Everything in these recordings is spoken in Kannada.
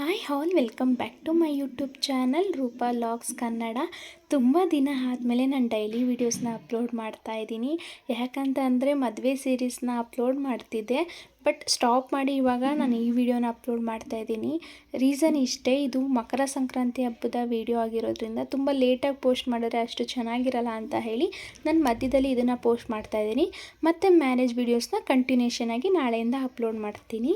Hi all, welcome back to my YouTube channel Roopa vlogs Kannada. ತುಂಬ ದಿನ ಆದಮೇಲೆ ನಾನು ಡೈಲಿ ವೀಡಿಯೋಸ್ನ ಅಪ್ಲೋಡ್ ಮಾಡ್ತಾ ಇದ್ದೀನಿ. ಯಾಕಂತ ಅಂದರೆ ಮದುವೆ ಸೀರೀಸ್ನ ಅಪ್ಲೋಡ್ ಮಾಡ್ತಿದ್ದೆ, ಬಟ್ ಸ್ಟಾಪ್ ಮಾಡಿ ಇವಾಗ ನಾನು ಈ ವಿಡಿಯೋನ ಅಪ್ಲೋಡ್ ಮಾಡ್ತಾ ಇದ್ದೀನಿ. ರೀಸನ್ ಇಷ್ಟೇ, ಇದು ಮಕರ ಸಂಕ್ರಾಂತಿ ಹಬ್ಬದ ವಿಡಿಯೋ ಆಗಿರೋದ್ರಿಂದ ತುಂಬ ಲೇಟಾಗಿ ಪೋಸ್ಟ್ ಮಾಡಿದ್ರೆ ಅಷ್ಟು ಚೆನ್ನಾಗಿರಲ್ಲ ಅಂತ ಹೇಳಿ ನಾನು ಮಧ್ಯದಲ್ಲಿ ಇದನ್ನು ಪೋಸ್ಟ್ ಮಾಡ್ತಾ ಇದ್ದೀನಿ. ಮತ್ತು ಮ್ಯಾರೇಜ್ ವೀಡಿಯೋಸ್ನ ಕಂಟಿನ್ಯೂಷನ್ ಆಗಿ ನಾಳೆಯಿಂದ ಅಪ್ಲೋಡ್ ಮಾಡ್ತೀನಿ.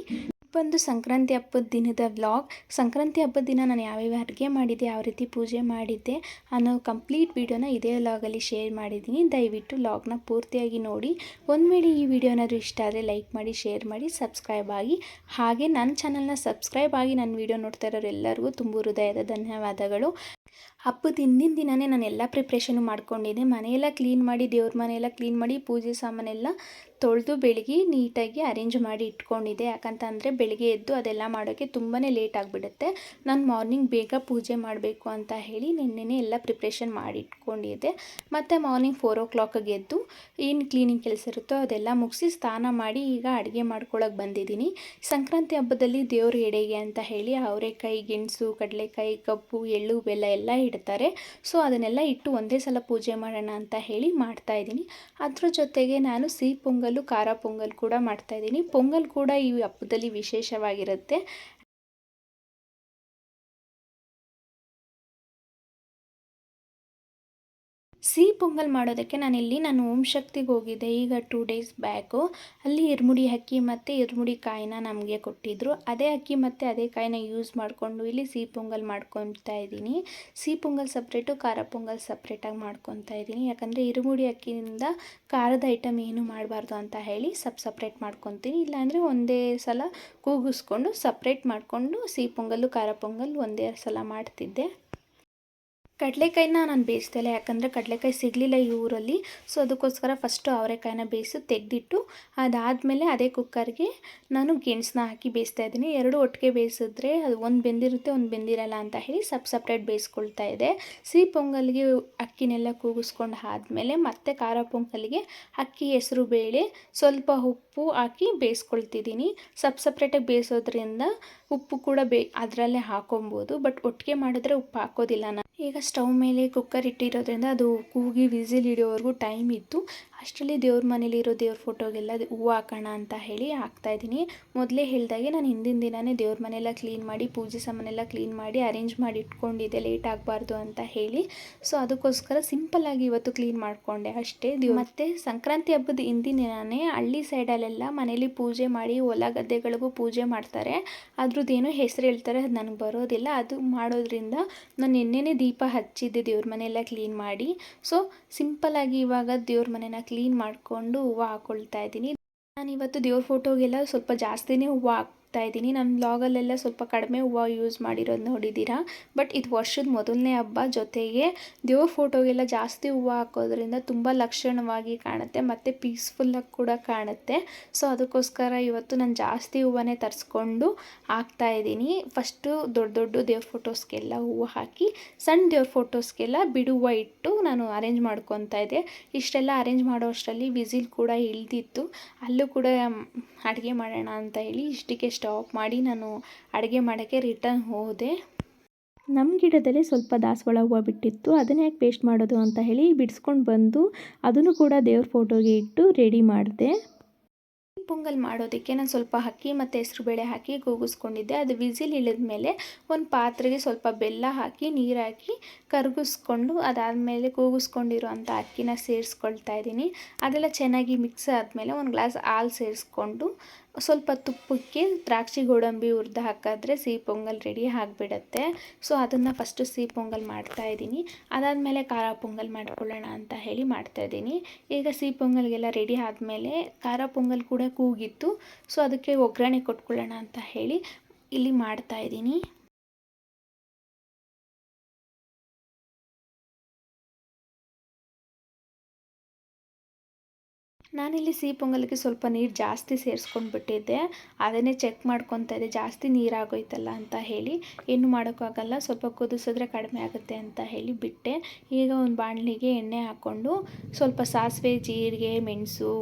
ಬಂದು ಸಂಕ್ರಾಂತಿ ಹಬ್ಬದ ದಿನದ ವ್ಲಾಗ್ ಸಂಕ್ರಾಂತಿ ಹಬ್ಬದ ದಿನ ನಾನು ಯಾವ್ಯಾವ ಅಡುಗೆ ಮಾಡಿದ್ದೆ, ಯಾವ ರೀತಿ ಪೂಜೆ ಮಾಡಿದ್ದೆ ಅನ್ನೋ ಕಂಪ್ಲೀಟ್ ವೀಡಿಯೋನ ಇದೇ ವ್ಲಾಗಲ್ಲಿ ಶೇರ್ ಮಾಡಿದ್ದೀನಿ. ದಯವಿಟ್ಟು ವ್ಲಾಗ್ನ ಪೂರ್ತಿಯಾಗಿ ನೋಡಿ. ಒಂದು ವೇಳೆ ಈ ವಿಡಿಯೋ ಏನಾದರೂ ಇಷ್ಟ ಆದರೆ ಲೈಕ್ ಮಾಡಿ ಶೇರ್ ಮಾಡಿ ಸಬ್ಸ್ಕ್ರೈಬ್ ಆಗಿ. ಹಾಗೆ ನನ್ನ ಚಾನಲ್ನ ಸಬ್ಸ್ಕ್ರೈಬ್ ಆಗಿ ನನ್ನ ವೀಡಿಯೋ ನೋಡ್ತಾ ಇರೋರೆಲ್ಲರಿಗೂ ತುಂಬ ಹೃದಯದ ಧನ್ಯವಾದಗಳು. ಹಬ್ಬದ ಹಿಂದಿನ ದಿನವೇ ನಾನು ಎಲ್ಲ ಪ್ರಿಪ್ರೇಷನು ಮಾಡ್ಕೊಂಡಿದ್ದೆ. ಮನೆಯೆಲ್ಲ ಕ್ಲೀನ್ ಮಾಡಿ, ದೇವ್ರ ಮನೆಯೆಲ್ಲ ಕ್ಲೀನ್ ಮಾಡಿ, ಪೂಜೆ ಸಾಮಾನೆಲ್ಲ ತೊಳೆದು ಬೆಳಗ್ಗೆ ನೀಟಾಗಿ ಅರೇಂಜ್ ಮಾಡಿ ಇಟ್ಕೊಂಡಿದ್ದೆ. ಯಾಕಂತಂದರೆ ಬೆಳಿಗ್ಗೆ ಎದ್ದು ಅದೆಲ್ಲ ಮಾಡೋಕ್ಕೆ ತುಂಬಾ ಲೇಟ್ ಆಗಿಬಿಡುತ್ತೆ. ನಾನು ಮಾರ್ನಿಂಗ್ ಬೇಗ ಪೂಜೆ ಮಾಡಬೇಕು ಅಂತ ಹೇಳಿ ನಿನ್ನೆನೇ ಎಲ್ಲ ಪ್ರಿಪ್ರೇಷನ್ ಮಾಡಿ ಇಟ್ಕೊಂಡಿದ್ದೆ. ಮತ್ತು ಮಾರ್ನಿಂಗ್ ಫೋರ್ ಓ ಕ್ಲಾಕಿಗೆ ಎದ್ದು ಏನು ಕ್ಲೀನಿಂಗ್ ಕೆಲಸ ಇರುತ್ತೋ ಅದೆಲ್ಲ ಮುಗಿಸಿ ಸ್ನಾನ ಮಾಡಿ ಈಗ ಅಡುಗೆ ಮಾಡ್ಕೊಳಕ್ಕೆ ಬಂದಿದ್ದೀನಿ. ಸಂಕ್ರಾಂತಿ ಹಬ್ಬದಲ್ಲಿ ದೇವ್ರ ಎಡೆಗೆ ಅಂತ ಹೇಳಿ ಅವರೆಕಾಯಿ, ಗೆಣಸು, ಕಡಲೆಕಾಯಿ, ಕಬ್ಬು, ಎಳ್ಳು, ಬೆಲ್ಲ ಎಲ್ಲ ಇಡ್ತಾರೆ. ಸೊ ಅದನ್ನೆಲ್ಲ ಇಟ್ಟು ಒಂದೇ ಸಲ ಪೂಜೆ ಮಾಡೋಣ ಅಂತ ಹೇಳಿ ಮಾಡ್ತಾ ಇದ್ದೀನಿ. ಅದ್ರ ಜೊತೆಗೆ ನಾನು ಸಿಹಿ ಪೊಂಗಲ್ಲು ಖಾರ ಪೊಂಗಲ್ ಕೂಡ ಮಾಡ್ತಾ ಇದ್ದೀನಿ. ಪೊಂಗಲ್ ಕೂಡ ಈ ಹಬ್ಬದಲ್ಲಿ ವಿಶೇಷವಾಗಿರುತ್ತೆ. ಸಿಹಿ ಪೊಂಗಲ್ ಮಾಡೋದಕ್ಕೆ ನಾನಿಲ್ಲಿ, ನಾನು ಓಂ ಶಕ್ತಿಗೆ ಹೋಗಿದ್ದೆ. ಈಗ ಟೂ ಡೇಸ್ ಬ್ಯಾಕು ಅಲ್ಲಿ ಇರ್ಮುಡಿ ಅಕ್ಕಿ ಮತ್ತು ಇರ್ಮುಡಿ ಕಾಯಿನ ನಮಗೆ ಕೊಟ್ಟಿದ್ದರು ಅದೇ ಅಕ್ಕಿ ಮತ್ತು ಅದೇ ಕಾಯಿನ ಯೂಸ್ ಮಾಡಿಕೊಂಡು ಇಲ್ಲಿ ಸಿಹಿ ಪೊಂಗಲ್ ಮಾಡ್ಕೊತಾ ಇದ್ದೀನಿ. ಸಿಹಿ ಪೊಂಗಲ್ ಸಪ್ರೇಟು ಖಾರ ಪೊಂಗಲ್ ಸಪ್ರೇಟಾಗಿ ಮಾಡ್ಕೊತಾ ಇದ್ದೀನಿ. ಯಾಕಂದರೆ ಇರುಮುಡಿ ಅಕ್ಕಿಯಿಂದ ಖಾರದ ಐಟಮ್ ಏನು ಮಾಡಬಾರ್ದು ಅಂತ ಹೇಳಿ ಸಪ್ ಸಪ್ರೇಟ್ ಮಾಡ್ಕೊತೀನಿ. ಇಲ್ಲಾಂದರೆ ಒಂದೇ ಸಲ ಕೂಗಿಸ್ಕೊಂಡು ಸಪ್ರೇಟ್ ಮಾಡಿಕೊಂಡು ಸಿಹಿ ಪೊಂಗಲ್ಲು, ಖಾರ ಪೊಂಗಲ್ ಒಂದೇ ಸಲ ಮಾಡ್ತಿದ್ದೆ. ಕಡಲೆಕಾಯಿನ ನಾನು ಬೇಯಿಸ್ತಿಲ್ಲ ಯಾಕಂದರೆ ಕಡಲೆಕಾಯಿ ಸಿಗಲಿಲ್ಲ ಈ ಊರಲ್ಲಿ. ಸೊ ಅದಕ್ಕೋಸ್ಕರ ಫಸ್ಟು ಅವರೆಕಾಯಿನ ಬೇಯಿಸಿ ತೆಗೆದಿಟ್ಟು ಅದಾದಮೇಲೆ ಅದೇ ಕುಕ್ಕರ್ಗೆ ನಾನು ಗೆಣಸನ್ನ ಹಾಕಿ ಬೇಯಿಸ್ತಾ ಇದ್ದೀನಿ. ಎರಡು ಒಟ್ಟಿಗೆ ಬೇಯಿಸಿದ್ರೆ ಅದು ಒಂದು ಬೆಂದಿರುತ್ತೆ, ಒಂದು ಬೆಂದಿರಲ್ಲ ಅಂತ ಹೇಳಿ ಸಪ್ ಸಪ್ರೇಟ್ ಬೇಯಿಸ್ಕೊಳ್ತಾ ಇದೆ. ಸಿಹಿ ಪೊಂಗಲ್ಗೆ ಅಕ್ಕಿನೆಲ್ಲ ಕೂಗಿಸ್ಕೊಂಡು ಆದಮೇಲೆ ಮತ್ತೆ ಖಾರ ಪೊಂಗಲ್ಗೆ ಅಕ್ಕಿ, ಹೆಸರು, ಬೇಳೆ ಸ್ವಲ್ಪ ಉಪ್ಪು ಹಾಕಿ ಬೇಯಿಸ್ಕೊಳ್ತಿದ್ದೀನಿ. ಸಪ್ ಸಪ್ರೇಟಾಗಿ ಬೇಯಿಸೋದ್ರಿಂದ ಉಪ್ಪು ಕೂಡ ಬೇ, ಅದರಲ್ಲೇ ಹಾಕೊಬೋದು ಬಟ್ ಒಟ್ಟಿಗೆ ಮಾಡಿದ್ರೆ ಉಪ್ಪು ಹಾಕೋದಿಲ್ಲ ನಾನು. ಈಗ ಸ್ಟವ್ ಮೇಲೆ ಕುಕ್ಕರ್ ಇಟ್ಟಿರೋದ್ರಿಂದ ಅದು ಕೂಗಿ ವಿಸಿಲ್ ಹಿಡಿಯೋವರೆಗೂ ಟೈಮ್ ಇತ್ತು. ಅಷ್ಟರಲ್ಲಿ ದೇವ್ರ ಮನೇಲಿರೋ ದೇವ್ರ ಫೋಟೋಗೆಲ್ಲ ಹೂವು ಹಾಕೋಣ ಅಂತ ಹೇಳಿ ಹಾಕ್ತಾಯಿದ್ದೀನಿ ಮೊದಲೇ ಹೇಳಿದಾಗೆ ನಾನು ಹಿಂದಿನ ದಿನವೇ ದೇವ್ರ ಮನೆಯೆಲ್ಲ ಕ್ಲೀನ್ ಮಾಡಿ, ಪೂಜೆ ಸಾಮಾನೆಲ್ಲ ಕ್ಲೀನ್ ಮಾಡಿ, ಅರೇಂಜ್ ಮಾಡಿ ಇಟ್ಕೊಂಡಿದ್ದೆ ಲೇಟ್ ಆಗಬಾರ್ದು ಅಂತ ಹೇಳಿ. ಸೊ, ಅದಕ್ಕೋಸ್ಕರ ಸಿಂಪಲ್ಲಾಗಿ ಇವತ್ತು ಕ್ಲೀನ್ ಮಾಡಿಕೊಂಡೆ ಅಷ್ಟೇ ದೇವ್ ಮತ್ತು ಸಂಕ್ರಾಂತಿ ಹಬ್ಬದ ಹಿಂದಿನ ದಿನವೇ ಹಳ್ಳಿ ಸೈಡಲ್ಲೆಲ್ಲ ಮನೇಲಿ ಪೂಜೆ ಮಾಡಿ ಹೊಲ ಗದ್ದೆಗಳಿಗೂ ಪೂಜೆ ಮಾಡ್ತಾರೆ. ಅದ್ರದ್ದೇನೋ ಹೆಸರು ಹೇಳ್ತಾರೆ, ಅದು ನನಗೆ ಬರೋದಿಲ್ಲ. ಅದು ಮಾಡೋದ್ರಿಂದ ನಾನು ನಿನ್ನೆನೇ ದೀಪ ಹಚ್ಚಿದ್ದೆ ದೇವ್ರ ಮನೆಯೆಲ್ಲ ಕ್ಲೀನ್ ಮಾಡಿ. ಸೊ ಸಿಂಪಲ್ಲಾಗಿ ಇವಾಗ ದೇವ್ರ ಮನೆನ ಕ್ಲೀನ್ ಮಾಡಿಕೊಂಡು ಹೂವು ಹಾಕ್ಕೊಳ್ತಾ ಇದ್ದೀನಿ. ನಾನಿವತ್ತು ದೇವ್ರ ಫೋಟೋಗೆಲ್ಲ ಸ್ವಲ್ಪ ಜಾಸ್ತಿನೇ ಹೂವು ಹಾಕ್ ಇದ್ದೀನಿ. ನನ್ನ ಬ್ಲಾಗಲ್ಲೆಲ್ಲ ಸ್ವಲ್ಪ ಕಡಿಮೆ ಹೂವು ಯೂಸ್ ಮಾಡಿರೋದು ನೋಡಿದ್ದೀರಾ? ಬಟ್ ಇದು ವರ್ಷದ ಮೊದಲನೇ ಹಬ್ಬ. ಜೊತೆಗೆ ದೇವ್ರ ಫೋಟೋಗೆಲ್ಲ ಜಾಸ್ತಿ ಹೂವು ಹಾಕೋದ್ರಿಂದ ತುಂಬ ಲಕ್ಷಣವಾಗಿ ಕಾಣುತ್ತೆ. ಮತ್ತು ಪೀಸ್ಫುಲ್ಲಾಗಿ ಕೂಡ ಕಾಣುತ್ತೆ. ಸೊ ಅದಕ್ಕೋಸ್ಕರ ಇವತ್ತು ನಾನು ಜಾಸ್ತಿ ಹೂವನ್ನೇ ತರಿಸ್ಕೊಂಡು ಹಾಕ್ತಾ ಇದ್ದೀನಿ. ಫಸ್ಟು ದೊಡ್ಡ ದೊಡ್ಡ ದೇವ್ರ ಫೋಟೋಸ್ಗೆಲ್ಲ ಹೂವು ಹಾಕಿ ಸಣ್ಣ ದೇವ್ರ ಫೋಟೋಸ್ಗೆಲ್ಲ ಬಿಡು ಹೂವು ಇಟ್ಟು ನಾನು ಅರೇಂಜ್ ಮಾಡ್ಕೊತಾ ಇದ್ದೆ. ಇಷ್ಟೆಲ್ಲ ಅರೇಂಜ್ ಮಾಡೋ ಅಷ್ಟರಲ್ಲಿ ವಿಸಿಲ್ ಕೂಡ ಇಳ್ದಿತ್ತು. ಅಲ್ಲೂ ಕೂಡ ಅಡುಗೆ ಮಾಡೋಣ ಅಂತ ಹೇಳಿ ಇಷ್ಟಕ್ಕೆ ಸ್ಟಾಪ್ ಮಾಡಿ ನಾನು ಅಡುಗೆ ಮಾಡೋಕ್ಕೆ ರಿಟರ್ನ್ ಹೋದೆ. ನಮ್ಮ ಗಿಡದಲ್ಲಿ ಸ್ವಲ್ಪ ದಾಸವಾಳ ಹೂವು ಬಿಟ್ಟಿತ್ತು, ಅದನ್ನ ಯಾಕೆ ಪೇಸ್ಟ್ ಮಾಡೋದು ಅಂತ ಹೇಳಿ ಬಿಡಿಸ್ಕೊಂಡು ಬಂದು ಅದನ್ನು ಕೂಡ ದೇವ್ರ ಫೋಟೋಗೆ ಇಟ್ಟು ರೆಡಿ ಮಾಡಿದೆ. ಪೊಂಗಲ್ ಮಾಡೋದಕ್ಕೆ ನಾನು ಸ್ವಲ್ಪ ಅಕ್ಕಿ ಮತ್ತು ಹೆಸ್ರುಬೇಳೆ ಹಾಕಿ ಕೂಗಿಸ್ಕೊಂಡಿದ್ದೆ ಅದು ವಿಸಿಲ್ ಇಳಿದ ಮೇಲೆ ಒಂದು ಪಾತ್ರೆಗೆ ಸ್ವಲ್ಪ ಬೆಲ್ಲ ಹಾಕಿ, ನೀರು ಹಾಕಿ ಕರಗಿಸ್ಕೊಂಡು ಅದಾದಮೇಲೆ ಕೂಗಿಸ್ಕೊಂಡಿರೋ ಅಂಥ ಅಕ್ಕಿನ ಸೇರಿಸ್ಕೊಳ್ತಾ ಇದ್ದೀನಿ. ಅದೆಲ್ಲ ಚೆನ್ನಾಗಿ ಮಿಕ್ಸ್ ಆದಮೇಲೆ ಒಂದು ಗ್ಲಾಸ್ ಹಾಲು ಸೇರಿಸ್ಕೊಂಡು ಸ್ವಲ್ಪ ತುಪ್ಪಕ್ಕೆ ದ್ರಾಕ್ಷಿ ಗೋಡಂಬಿ ಹುರಿದು ಹಾಕಿದ್ರೆ ಸಿಹಿ ಪೊಂಗಲ್ ರೆಡಿ ಆಗಿಬಿಡತ್ತೆ. ಸೊ ಅದನ್ನು ಫಸ್ಟು ಸಿಹಿ ಪೊಂಗಲ್ ಮಾಡ್ತಾ ಇದ್ದೀನಿ. ಅದಾದಮೇಲೆ ಖಾರ ಪೊಂಗಲ್ ಮಾಡ್ಕೊಳ್ಳೋಣ ಅಂತ ಹೇಳಿ ಮಾಡ್ತಾ ಇದ್ದೀನಿ. ಈಗ ಸಿಹಿ ಪೊಂಗಲ್ಗೆಲ್ಲ ರೆಡಿ ಆದಮೇಲೆ ಖಾರ ಪೊಂಗಲ್ ಕೂಡ ಕೂಗಿತ್ತು. ಸೊ ಅದಕ್ಕೆ ಒಗ್ಗರಣೆ ಕೊಟ್ಕೊಳ್ಳೋಣ ಅಂತ ಹೇಳಿ ಇಲ್ಲಿ ಮಾಡ್ತಾ ನಾನಿಲ್ಲಿ ಸಿಹಿ ಪೊಂಗಲ್ಗೆ ಸ್ವಲ್ಪ ನೀರು ಜಾಸ್ತಿ ಸೇರಿಸ್ಕೊಂಡ್ಬಿಟ್ಟಿದ್ದೆ ಅದನ್ನೇ ಚೆಕ್ ಮಾಡ್ಕೊತಾ ಇದ್ದೆ. ಜಾಸ್ತಿ ನೀರಾಗೋಯ್ತಲ್ಲ ಅಂತ ಹೇಳಿ. ಏನು ಮಾಡೋಕ್ಕಾಗಲ್ಲ ಸ್ವಲ್ಪ ಕುದಿಸಿದ್ರೆ ಕಡಿಮೆ ಆಗುತ್ತೆ ಅಂತ ಹೇಳಿ ಬಿಟ್ಟೆ. ಈಗ ಒಂದು ಬಾಣಲಿಗೆ ಎಣ್ಣೆ ಹಾಕ್ಕೊಂಡು ಸ್ವಲ್ಪ ಸಾಸಿವೆ, ಜೀರಿಗೆ, ಮೆಣಸು,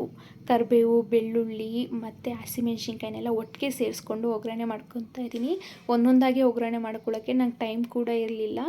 ಕರಿಬೇವು, ಬೆಳ್ಳುಳ್ಳಿ ಮತ್ತು ಹಸಿಮೆಣ್ಸಿನ್ಕಾಯಿನೆಲ್ಲ ಒಟ್ಟಿಗೆ ಸೇರಿಸ್ಕೊಂಡು ಒಗ್ಗರಣೆ ಮಾಡ್ಕೊತಾ ಇದ್ದೀನಿ. ಒಂದೊಂದಾಗಿ ಒಗ್ಗರಣೆ ಮಾಡ್ಕೊಳ್ಳೋಕ್ಕೆ ನಂಗೆ ಟೈಮ್ ಕೂಡ ಇರಲಿಲ್ಲ.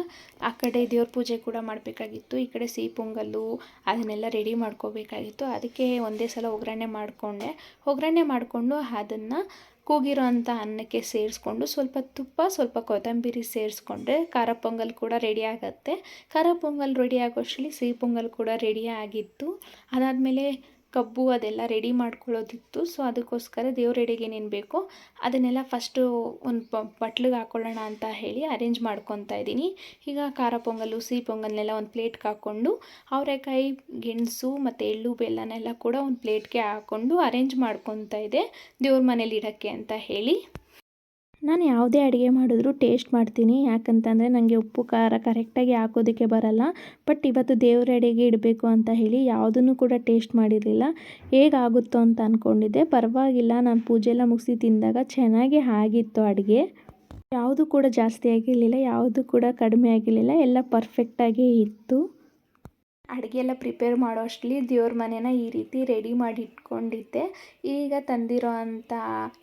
ಆ ಕಡೆ ದೇವ್ರ ಪೂಜೆ ಕೂಡ ಮಾಡಬೇಕಾಗಿತ್ತು. ಈ ಕಡೆ ಸಿಹಿ ಪೊಂಗಲ್ಲು ಅದನ್ನೆಲ್ಲ ರೆಡಿ ಮಾಡ್ಕೋಬೇಕಾಗಿತ್ತು. ಅದಕ್ಕೆ ಒಂದೇ ಸಲ ಒಗ್ಗರಣೆ ಮಾಡಿಕೊಂಡೆ. ಒಗ್ಗರಣೆ ಮಾಡಿಕೊಂಡು ಅದನ್ನು ಕೂಗಿರೋ ಅನ್ನಕ್ಕೆ ಸೇರಿಸ್ಕೊಂಡು ಸ್ವಲ್ಪ ತುಪ್ಪ, ಸ್ವಲ್ಪ ಕೊತ್ತಂಬರಿ ಸೇರಿಸ್ಕೊಂಡ್ರೆ ಖಾರ ಪೊಂಗಲ್ ಕೂಡ ರೆಡಿ ಆಗುತ್ತೆ. ಖಾರ ಪೊಂಗಲ್ ರೆಡಿ ಆಗೋಷ್ಟರಲ್ಲಿ ಸಿಹಿ ಪೊಂಗಲ್ ಕೂಡ ರೆಡಿ ಆಗಿತ್ತು. ಅದಾದಮೇಲೆ ಕಬ್ಬು ಅದೆಲ್ಲ ರೆಡಿ ಮಾಡ್ಕೊಳ್ಳೋದಿತ್ತು. ಸೊ ಅದಕ್ಕೋಸ್ಕರ ದೇವ್ರ ಎಡೆಗೆ ಏನೇನು ಬೇಕೋ ಅದನ್ನೆಲ್ಲ ಫಸ್ಟು ಒಂದು ಬಟ್ಲಿಗೆ ಹಾಕ್ಕೊಳ್ಳೋಣ ಅಂತ ಹೇಳಿ ಅರೇಂಜ್ ಮಾಡ್ಕೊತಾ ಇದ್ದೀನಿ. ಈಗ ಖಾರ ಪೊಂಗಲ್ಲು ಸಿಹಿ ಪೊಂಗಲ್ನೆಲ್ಲ ಒಂದು ಪ್ಲೇಟ್ಗೆ ಹಾಕ್ಕೊಂಡು, ಅವರೆಕಾಯಿ, ಗೆಣಸು ಮತ್ತು ಎಳ್ಳು ಬೆಲ್ಲನೆಲ್ಲ ಕೂಡ ಒಂದು ಪ್ಲೇಟ್ಗೆ ಹಾಕ್ಕೊಂಡು ಅರೇಂಜ್ ಮಾಡ್ಕೊತಾ ಇದೆ ದೇವ್ರ ಮನೇಲಿ ಇಡೋಕ್ಕೆ ಅಂತ ಹೇಳಿ. ನಾನು ಯಾವುದೇ ಅಡುಗೆ ಮಾಡಿದ್ರೂ ಟೇಸ್ಟ್ ಮಾಡ್ತೀನಿ. ಯಾಕಂತಂದರೆ ನನಗೆ ಉಪ್ಪು, ಖಾರ ಕರೆಕ್ಟಾಗಿ ಹಾಕೋದಕ್ಕೆ ಬರಲ್ಲ. ಬಟ್ ಇವತ್ತು ದೇವ್ರ ಎಡೆಗೆ ಇಡಬೇಕು ಅಂತ ಹೇಳಿ ಯಾವುದನ್ನು ಕೂಡ ಟೇಸ್ಟ್ ಮಾಡಿರಲಿಲ್ಲ. ಹೇಗಾಗುತ್ತೋ ಅಂತ ಅಂದ್ಕೊಂಡಿದ್ದೆ ಪರವಾಗಿಲ್ಲ, ನಾನು ಪೂಜೆ ಎಲ್ಲ ಮುಗಿಸಿ ತಿಂದಾಗ ಚೆನ್ನಾಗಿ ಆಗಿತ್ತು ಅಡುಗೆ. ಯಾವುದು ಕೂಡ ಜಾಸ್ತಿ ಆಗಿರಲಿಲ್ಲ, ಯಾವುದು ಕೂಡ ಕಡಿಮೆ ಆಗಿರಲಿಲ್ಲ. ಎಲ್ಲ ಪರ್ಫೆಕ್ಟಾಗೇ ಇತ್ತು. ಅಡುಗೆ ಎಲ್ಲ ಪ್ರಿಪೇರ್ ಮಾಡೋ ಅಷ್ಟರಲ್ಲಿ ದೇವ್ರ ಮನೇನ ಈ ರೀತಿ ರೆಡಿ ಮಾಡಿ ಇಟ್ಕೊಂಡಿದ್ದೆ. ಈಗ ತಂದಿರೋ ಅಂಥ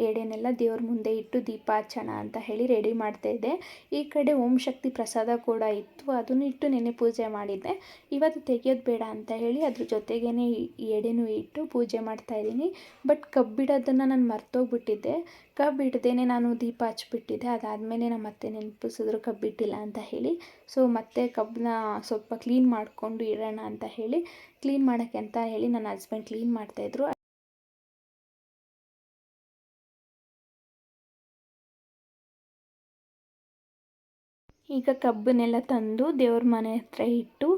ಎಡೆನೆಲ್ಲ ದೇವ್ರ ಮುಂದೆ ಇಟ್ಟು ದೀಪ ಹಚ್ಚೋಣ ಅಂತ ಹೇಳಿ ರೆಡಿ ಮಾಡ್ತಾ ಇದ್ದೆ. ಈ ಕಡೆ ಓಂ ಶಕ್ತಿ ಪ್ರಸಾದ ಕೂಡ ಇತ್ತು, ಅದನ್ನು ಇಟ್ಟು ನೆನೆ ಪೂಜೆ ಮಾಡಿದ್ದೆ. ಇವತ್ತು ತೆಗೆಯೋದು ಬೇಡ ಅಂತ ಹೇಳಿ ಅದ್ರ ಜೊತೆಗೇ ಎಡೆನೂ ಇಟ್ಟು ಪೂಜೆ ಮಾಡ್ತಾಯಿದ್ದೀನಿ ಬಟ್ ಕಬ್ಬಿಡೋದನ್ನು ನಾನು ಮರ್ತೋಗ್ಬಿಟ್ಟಿದ್ದೆ. ಕಬ್ಬಿಡ್ದೇನೆ ನಾನು ದೀಪ ಹಚ್ಬಿಟ್ಟಿದ್ದೆ. ಅದಾದಮೇಲೆ ನಮ್ಮ ಮತ್ತೆ ನೆನಪಿಸಿದ್ರು ಕಬ್ಬಿಟ್ಟಿಲ್ಲ ಅಂತ ಹೇಳಿ. ಸೊ ಮತ್ತೆ ಕಬ್ಬನ್ನ ಸ್ವಲ್ಪ ಕ್ಲೀನ್ ಮಾಡಿಕೊಂಡು ಇಡೋಣ ಅಂತ ಹೇಳಿ ಕ್ಲೀನ್ ಮಾಡೋಕ್ಕೆ ಅಂತ ಹೇಳಿ ನನ್ನ ಹಸ್ಬೆಂಡ್ ಕ್ಲೀನ್ ಮಾಡ್ತಾಯಿದ್ರು ಈಗ ಕಬ್ಬನ್ನೆಲ್ಲ ತಂದು ದೇವ್ರ ಮನೆ ಹತ್ರ ಇಟ್ಟು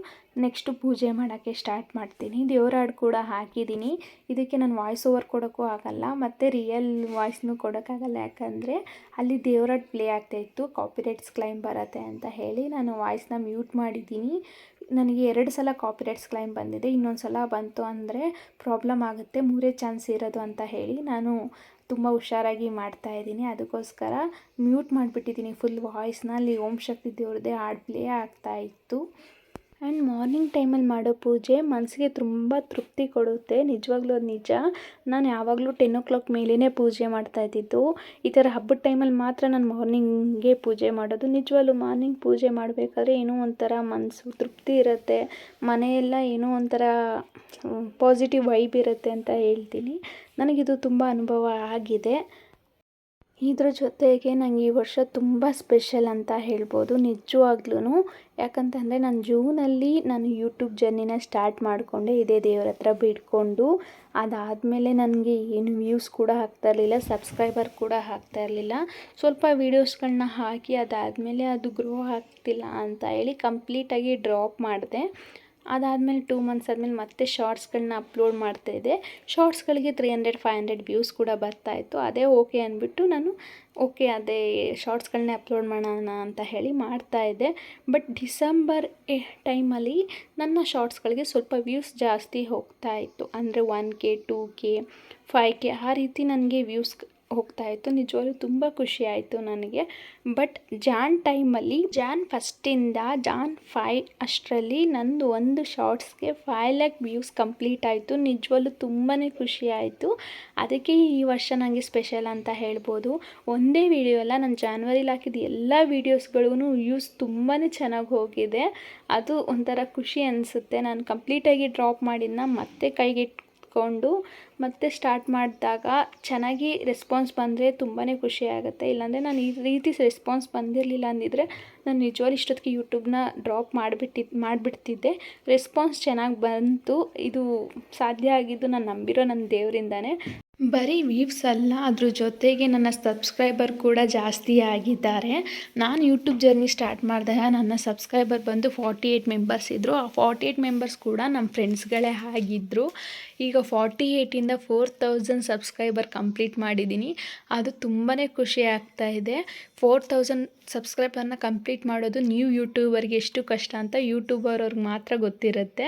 ನೆಕ್ಸ್ಟು ಪೂಜೆ ಮಾಡೋಕ್ಕೆ ಸ್ಟಾರ್ಟ್ ಮಾಡ್ತೀನಿ. ದೇವ್ರ ಹಾಡು ಕೂಡ ಹಾಕಿದ್ದೀನಿ ಇದಕ್ಕೆ ನಾನು ವಾಯ್ಸ್ ಓವರ್ ಕೊಡೋಕ್ಕೂ ಆಗೋಲ್ಲ, ಮತ್ತು ರಿಯಲ್ ವಾಯ್ಸ್ನೂ ಕೊಡೋಕ್ಕಾಗಲ್ಲ ಯಾಕಂದರೆ ಅಲ್ಲಿ ದೇವ್ರ ಹಾಡು ಪ್ಲೇ ಆಗ್ತಾಯಿತ್ತು ಕಾಪಿರೈಟ್ಸ್ ಕ್ಲೈಮ್ ಬರುತ್ತೆ ಅಂತ ಹೇಳಿ ನಾನು ವಾಯ್ಸ್ನ ಮ್ಯೂಟ್ ಮಾಡಿದ್ದೀನಿ ನನಗೆ ಎರಡು ಸಲ ಕಾಪಿರೈಟ್ಸ್ ಕ್ಲೈಮ್ ಬಂದಿದೆ. ಇನ್ನೊಂದು ಸಲ ಬಂತು ಅಂದರೆ ಪ್ರಾಬ್ಲಮ್ ಆಗುತ್ತೆ. ಮೂರೇ ಚಾನ್ಸ್ ಇರೋದು ಅಂತ ಹೇಳಿ ನಾನು ತುಂಬ ಹುಷಾರಾಗಿ ಮಾಡ್ತಾ ಇದ್ದೀನಿ. ಅದಕ್ಕೋಸ್ಕರ ಮ್ಯೂಟ್ ಮಾಡಿಬಿಟ್ಟಿದ್ದೀನಿ. ಫುಲ್ ವಾಯ್ಸ್ನಲ್ಲಿ ಓಂ ಶಕ್ತಿ ದೇವ್ರದ್ದೇ ಹಾಡು ಪ್ಲೇ ಆಗ್ತಾಯಿತ್ತು ಆ್ಯಂಡ್ ಮಾರ್ನಿಂಗ್ ಟೈಮಲ್ಲಿ ಮಾಡೋ ಪೂಜೆ ಮನಸ್ಸಿಗೆ ತುಂಬ ತೃಪ್ತಿ ಕೊಡುತ್ತೆ. ನಿಜವಾಗ್ಲೂ ಅದು ನಿಜ. ನಾನು ಯಾವಾಗಲೂ ಟೆನ್ ಓ ಕ್ಲಾಕ್ ಮೇಲೇ ಪೂಜೆ ಮಾಡ್ತಾ ಇದ್ದಿದ್ದು. ಈ ಥರ ಹಬ್ಬದ ಟೈಮಲ್ಲಿ ಮಾತ್ರ ನಾನು ಮಾರ್ನಿಂಗೇ ಪೂಜೆ ಮಾಡೋದು. ನಿಜವಾಗ್ಲೂ ಮಾರ್ನಿಂಗ್ ಪೂಜೆ ಮಾಡಬೇಕಾದ್ರೆ ಏನೋ ಒಂಥರ ಮನಸ್ಸು ತೃಪ್ತಿ ಇರುತ್ತೆ. ಮನೆಯೆಲ್ಲ ಏನೋ ಒಂಥರ ಪಾಸಿಟಿವ್ ವೈಬ್ ಇರುತ್ತೆ ಅಂತ ಹೇಳ್ತೀನಿ. ನನಗಿದು ತುಂಬ ಅನುಭವ ಆಗಿದೆ. ಇದ್ರ ಜೊತೆಗೆ ನಂಗೆ ಈ ವರ್ಷ ತುಂಬ ಸ್ಪೆಷಲ್ ಅಂತ ಹೇಳ್ಬೋದು ನಿಜವಾಗ್ಲೂ ಯಾಕಂತಂದರೆ ನಾನು ಜೂನಲ್ಲಿ ನಾನು ಯೂಟ್ಯೂಬ್ ಜರ್ನಿನ ಸ್ಟಾರ್ಟ್ ಮಾಡಿಕೊಂಡೆ, ಇದೇ ದೇವ್ರ ಹತ್ರ ಬಿಡ್ಕೊಂಡು ಅದಾದಮೇಲೆ ನನಗೆ ಏನು ವ್ಯೂಸ್ ಕೂಡ ಆಗ್ತಾ ಇರಲಿಲ್ಲ ಸಬ್ಸ್ಕ್ರೈಬರ್ ಕೂಡ ಆಗ್ತಾ ಇರಲಿಲ್ಲ. ಸ್ವಲ್ಪ ವೀಡಿಯೋಸ್ಗಳನ್ನ ಹಾಕಿ ಅದಾದಮೇಲೆ ಅದು ಗ್ರೋ ಆಗ್ತಿಲ್ಲ ಅಂತ ಹೇಳಿ ಕಂಪ್ಲೀಟಾಗಿ ಡ್ರಾಪ್ ಮಾಡಿದೆ. ಅದಾದಮೇಲೆ ಟೂ ಮಂತ್ಸ್ ಆದಮೇಲೆ ಮತ್ತೆ ಶಾರ್ಟ್ಸ್ಗಳನ್ನ ಅಪ್ಲೋಡ್ ಮಾಡ್ತಾಯಿದ್ದೆ ಶಾರ್ಟ್ಸ್ಗಳಿಗೆ three hundred five hundred views ಕೂಡ ಬರ್ತಾಯಿತ್ತು ಅದೇ ಓಕೆ ಅಂದ್ಬಿಟ್ಟು ನಾನು ಓಕೆ ಅದೇ ಶಾರ್ಟ್ಸ್ಗಳನ್ನೇ ಅಪ್ಲೋಡ್ ಮಾಡೋಣ ಅಂತ ಹೇಳಿ ಮಾಡ್ತಾಯಿದ್ದೆ ಬಟ್ ಡಿಸೆಂಬರ್ ಟೈಮಲ್ಲಿ ನನ್ನ ಶಾರ್ಟ್ಸ್ಗಳಿಗೆ ಸ್ವಲ್ಪ ವ್ಯೂಸ್ ಜಾಸ್ತಿ ಹೋಗ್ತಾ ಇತ್ತು. ಅಂದರೆ one K two K five K ಆ ರೀತಿ ನನಗೆ ವ್ಯೂಸ್ ಹೋಗ್ತಾ ಇತ್ತು. ನಿಜವಾಗ್ಲೂ ತುಂಬ ಖುಷಿ ಆಯಿತು ನನಗೆ. ಬಟ್ ಜಾನ್ ಟೈಮಲ್ಲಿ, ಜಾನ್ ಫಸ್ಟಿಂದ ಜಾನ್ ಫೈ ಅಷ್ಟರಲ್ಲಿ ನಂದು ಒಂದು ಶಾರ್ಟ್ಸ್ಗೆ ಫೈ ಲ್ಯಾಕ್ ವ್ಯೂಸ್ ಕಂಪ್ಲೀಟ್ ಆಯಿತು. ನಿಜವಾಗ್ಲೂ ತುಂಬಾ ಖುಷಿ ಆಯಿತು. ಅದಕ್ಕೆ ಈ ವರ್ಷ ನನಗೆ ಸ್ಪೆಷಲ್ ಅಂತ ಹೇಳ್ಬೋದು. ಒಂದೇ ವಿಡಿಯೋ ಅಲ್ಲ, ನಾನು ಜಾನ್ವರಿಲಿ ಹಾಕಿದ ಎಲ್ಲ ವೀಡಿಯೋಸ್ಗಳೂ ವ್ಯೂಸ್ ತುಂಬಾ ಚೆನ್ನಾಗಿ ಹೋಗಿದೆ. ಅದು ಒಂಥರ ಖುಷಿ ಅನಿಸುತ್ತೆ. ನಾನು ಕಂಪ್ಲೀಟಾಗಿ ಡ್ರಾಪ್ ಮಾಡಿದ್ನ ಮತ್ತೆ ಕೈಗೆಟ್ ಇಟ್ಕೊಂಡು ಮತ್ತೆ ಸ್ಟಾರ್ಟ್ ಮಾಡಿದಾಗ ಚೆನ್ನಾಗಿ ರೆಸ್ಪಾನ್ಸ್ ಬಂದರೆ ತುಂಬಾ ಖುಷಿ ಆಗುತ್ತೆ. ಇಲ್ಲಾಂದರೆ ನಾನು ಈ ರೀತಿ ರೆಸ್ಪಾನ್ಸ್ ಬಂದಿರಲಿಲ್ಲ ಅಂದಿದ್ರೆ ನಾನು ನಿಜವಾಗಿ ಇಷ್ಟೊತ್ತಿಗೆ ಯೂಟ್ಯೂಬ್ನ ಡ್ರಾಪ್ ಮಾಡಿಬಿಟ್ಟಿ, ಮಾಡಿಬಿಡ್ತಿದ್ದೆ. ರೆಸ್ಪಾನ್ಸ್ ಚೆನ್ನಾಗಿ ಬಂತು. ಇದು ಸಾಧ್ಯ ಆಗಿದ್ದು ನಾನು ನಂಬಿರೋ ನನ್ನ ದೇವರಿಂದನೇ. ಬರೀ ವೀವ್ಸ್ ಅಲ್ಲ, ಅದ್ರ ಜೊತೆಗೆ ನನ್ನ ಸಬ್ಸ್ಕ್ರೈಬರ್ ಕೂಡ ಜಾಸ್ತಿ ಆಗಿದ್ದಾರೆ. ನಾನು ಯೂಟ್ಯೂಬ್ ಜರ್ನಿ ಸ್ಟಾರ್ಟ್ ಮಾಡಿದಾಗ ನನ್ನ ಸಬ್ಸ್ಕ್ರೈಬರ್ ಬಂದು ಫಾರ್ಟಿ ಏಯ್ಟ್ ಮೆಂಬರ್ಸ್ ಇದ್ದರು ಆ ಫಾರ್ಟಿ ಏಯ್ಟ್ ಮೆಂಬರ್ಸ್ ಕೂಡ ನಮ್ಮ ಫ್ರೆಂಡ್ಸ್ಗಳೇ ಆಗಿದ್ದರು ಈಗ ಫಾರ್ಟಿ ಏಯ್ಟಿಂದ ಫೋರ್ ತೌಸಂಡ್ ಸಬ್ಸ್ಕ್ರೈಬರ್ ಕಂಪ್ಲೀಟ್ ಮಾಡಿದ್ದೀನಿ. ಅದು ತುಂಬಾ ಖುಷಿ ಆಗ್ತಾ ಇದೆ. ಫೋರ್ ತೌಸಂಡ್ ಸಬ್ಸ್ಕ್ರೈಬರ್ನ ಕಂಪ್ಲೀಟ್ ಮಾಡೋದು ನ್ಯೂ ಯೂಟ್ಯೂಬರ್ಗೆ ಎಷ್ಟು ಕಷ್ಟ ಅಂತ ಯೂಟ್ಯೂಬರ್ ಅವ್ರಿಗೆ ಮಾತ್ರ ಗೊತ್ತಿರುತ್ತೆ.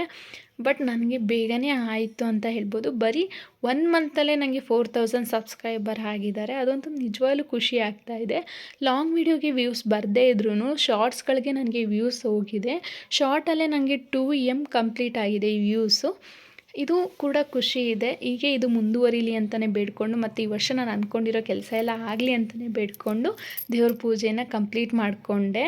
ಬಟ್ ನನಗೆ ಬೇಗನೆ ಆಯಿತು ಅಂತ ಹೇಳ್ಬೋದು. ಬರೀ ಒನ್ ಮಂತಲ್ಲೇ ನನಗೆ ಫೋರ್ ತೌಸಂಡ್ ಸಬ್ಸ್ಕ್ರೈಬರ್ ಆಗಿದ್ದಾರೆ. ಅದಂತೂ ನಿಜವಾಗ್ಲೂ ಖುಷಿ ಆಗ್ತಾ ಇದೆ. ಲಾಂಗ್ ವೀಡಿಯೋಗೆ ವ್ಯೂಸ್ ಬರದೇ ಇದ್ರೂ ಶಾರ್ಟ್ಸ್ಗಳಿಗೆ ನನಗೆ ವ್ಯೂಸ್ ಹೋಗಿದೆ. ಶಾರ್ಟಲ್ಲೇ ನನಗೆ ಟೂ ಎಂ ಕಂಪ್ಲೀಟ್ ಆಗಿದೆ ಈ ವ್ಯೂಸು ಇದು ಕೂಡ ಖುಷಿ ಇದೆ. ಹೀಗೆ ಇದು ಮುಂದುವರಿಲಿ ಅಂತಲೇ ಬೇಡ್ಕೊಂಡು ಮತ್ತು ಈ ವರ್ಷ ನಾನು ಅಂದ್ಕೊಂಡಿರೋ ಕೆಲಸ ಎಲ್ಲ ಆಗಲಿ ಅಂತಲೇ ಬೇಡ್ಕೊಂಡು ದೇವ್ರ ಪೂಜೆನ ಕಂಪ್ಲೀಟ್ ಮಾಡಿಕೊಂಡೆ.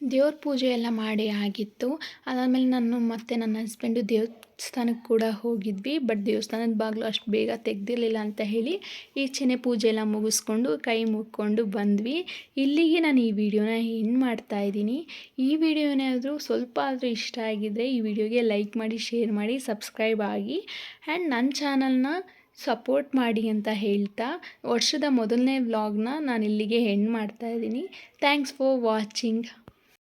ದೇವ್ರ ಪೂಜೆ ಎಲ್ಲ ಮಾಡಿ ಆಗಿತ್ತು. ಅದಾದಮೇಲೆ ನಾನು ಮತ್ತು ನನ್ನ ಹಸ್ಬೆಂಡು ದೇವಸ್ಥಾನಕ್ಕೆ ಕೂಡ ಹೋಗಿದ್ವಿ ಬಟ್ ದೇವಸ್ಥಾನದ ಬಾಗಿಲು ಅಷ್ಟು ಬೇಗ ತೆಗೆದಿರಲಿಲ್ಲ ಅಂತ ಹೇಳಿ ಈಚೆನೆ ಪೂಜೆ ಎಲ್ಲ ಮುಗಿಸ್ಕೊಂಡು ಕೈ ಮುಗ್ಕೊಂಡು ಬಂದ್ವಿ. ಇಲ್ಲಿಗೆ ನಾನು ಈ ವಿಡಿಯೋನ ಏನು ಮಾಡ್ತಾ ಇದ್ದೀನಿ. ಈ ವಿಡಿಯೋನಾದರೂ ಸ್ವಲ್ಪ ಆದರೂ ಇಷ್ಟ ಆಗಿದ್ದರೆ ಈ ವಿಡಿಯೋಗೆ ಲೈಕ್ ಮಾಡಿ ಶೇರ್ ಮಾಡಿ ಸಬ್ಸ್ಕ್ರೈಬ್ ಆಗಿ ಆ್ಯಂಡ್ ನನ್ನ ಚಾನಲ್ನ ಸಪೋರ್ಟ್ ಮಾಡಿ ಅಂತ ಹೇಳ್ತಾ ವರ್ಷದ ಮೊದಲನೇ ವ್ಲಾಗ್ನ ನಾನು ಇಲ್ಲಿಗೆ ಹೆಣ್ಣು ಮಾಡ್ತಾ ಇದ್ದೀನಿ. Thanks for watching